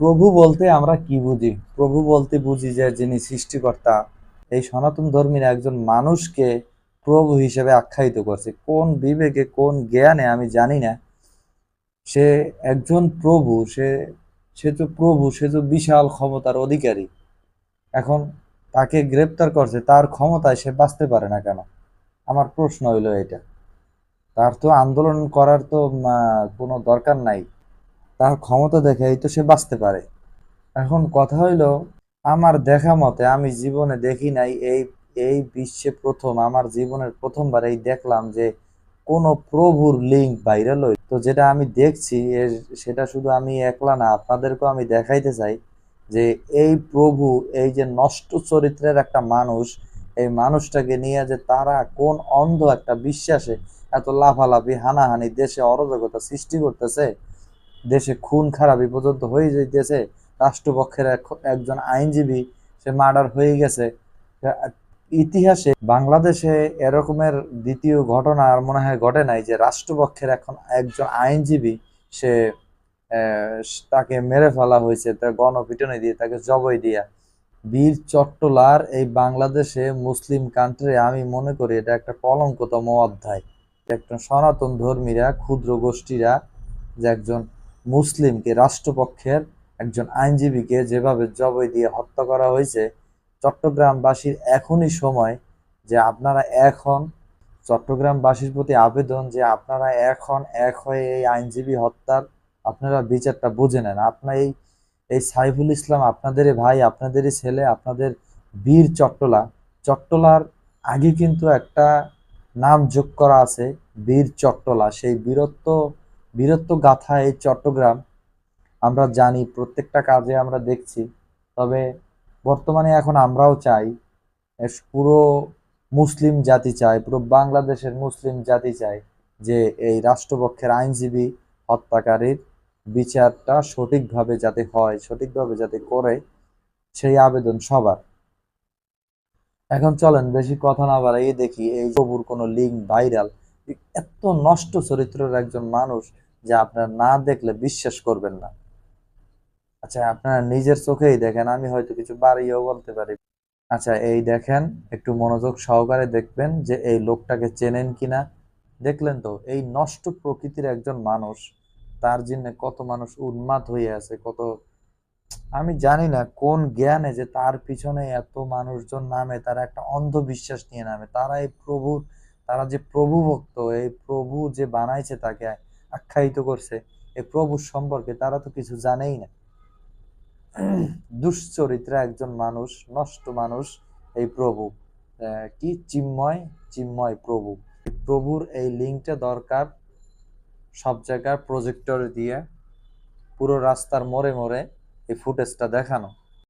প্রভু বলতে আমরা কি বুঝি? প্রভু বলতে বুঝি যে যিনি সৃষ্টিকর্তা, এই সনাতন ধর্মীর একজন মানুষকে প্রভু হিসেবে আখ্যায়িত করছে। কোন বিবেকে, কোন জ্ঞানে আমি জানি না। সে একজন প্রভু, সে সে তো প্রভু, সে তো বিশাল ক্ষমতার অধিকারী। এখন তাকে গ্রেপ্তার করছে, তার ক্ষমতায় সে বাঁচতে পারে না কেন? আমার প্রশ্ন হইল এটা তার তো আন্দোলন করার তো কোনো দরকার নাই। তার ক্ষমতা দেখেই তো সে বাঁচতে পারে। এখন কথা হইল, আমার দেখা মতে আমি জীবনে দেখি নাই এই এই বিশ্বে প্রথম, আমার জীবনের প্রথমবার এই দেখলাম যে কোন প্রভুর লিঙ্ক ভাইরাল হই। তো যেটা আমি দেখছি সেটা শুধু আমি একলা না, আপনাদেরকেও আমি দেখাইতে চাই যে এই প্রভু, এই যে নষ্ট চরিত্রের একটা মানুষ, এই মানুষটাকে নিয়ে যে তারা কোন অন্ধ একটা বিশ্বাসে এত লাফালাফি, হানাহানি দেশে অরাজকতা সৃষ্টি করতেছে দেশে খুন খারাপি পর্যন্ত হয়ে যাইতেছে, রাষ্ট্রপক্ষের একজন আইনজীবী, সে মার্ডার হয়ে গেছে। ইতিহাসে বাংলাদেশে এরকমের দ্বিতীয় ঘটনা আর মনে হয় ঘটে নাই যে রাষ্ট্রপক্ষের এখন একজন আইনজীবী, সে তাকে মেরে ফেলা হয়েছে, তার গণপিটুনি দিয়ে, তাকে জবই দিয়া। বীর চট্টলার এই বাংলাদেশে মুসলিম কান্ট্রি আমি মনে করি এটা একটা কলঙ্কতম অধ্যায়। একটা সনাতন ধর্মীরা, ক্ষুদ্র গোষ্ঠীরা, যে একজন মুসলিমকে রাষ্ট্রপক্ষের একজন আইনজীবীকে যেভাবে জবই দিয়ে হত্যা করা হয়েছে, চট্টগ্রামবাসীর এখনই সময় যে আপনারা এখন চট্টগ্রামবাসীর প্রতি আবেদন যে আপনারা এখন এক হয়ে এই আইনজীবী হত্যার আপনারা বিচারটা বুঝে নেন। আপনার এই এই সাইফুল ইসলাম আপনাদেরই ভাই, আপনাদেরই ছেলে, আপনাদের বীর চট্টলা। চট্টলার আগে কিন্তু একটা নাম যোগ করা আছে, বীর চট্টলা। সেই বীরত্ব বীরত্ব গাথা এই চট্টগ্রাম, আমরা জানি প্রত্যেকটা কাজে আমরা দেখছি, তবে বর্তমানে এখন আমরাও চাই পুরো মুসলিম জাতি চায় পুরো বাংলাদেশের মুসলিম জাতি চায় যে এই রাষ্ট্রপক্ষের আইনজীবী হত্যাকারীর বিচারটা সঠিকভাবে যাতে হয়, সঠিকভাবে যাতে করে, সেই আবেদন সবার। এখন চলেন, বেশি কথা না বাড়াইয়ে দেখি এই প্রভুর কোনো লিঙ্ক ভাইরাল, এত নষ্ট চরিত্রের একজন মানুষ যে আপনারা না দেখলে বিশ্বাস করবেন না। আচ্ছা আপনারা নিজের চোখেই দেখেন, আমি হয়তো কিছু বাড়িয়েও বলতে পারি। আচ্ছা এই দেখেন, একটু মনোযোগ সহকারে দেখবেন যে এই লোকটাকে চেনেন কিনা। দেখলেন তো, এই নষ্ট প্রকৃতির একজন মানুষ, তার জন্য কত মানুষ উন্মাদ হয়ে আছে, কত আমি জানি না কোন জ্ঞানে যে তার পিছনে এত মানুষজন নামে, তারা একটা অন্ধবিশ্বাস নিয়ে নামে। তারা এই প্রভুর তারা যে প্রভু ভক্ত এই প্রভু যে বানাইছে তাকে আখ্যায়িত করছে এই প্রভুর সম্পর্কে তারা তো কিছু জানেই না। দুশ্চরিত্রা একজন মানুষ, নষ্ট মানুষ, এই প্রভু। কি চিন্ময়? চিন্ময় প্রভু। প্রভুর এই লিঙ্কটা দরকার সব জায়গায় প্রজেক্টর দিয়ে, পুরো রাস্তার মোড়ে মোড়ে এই ফুটেজটা দেখানো।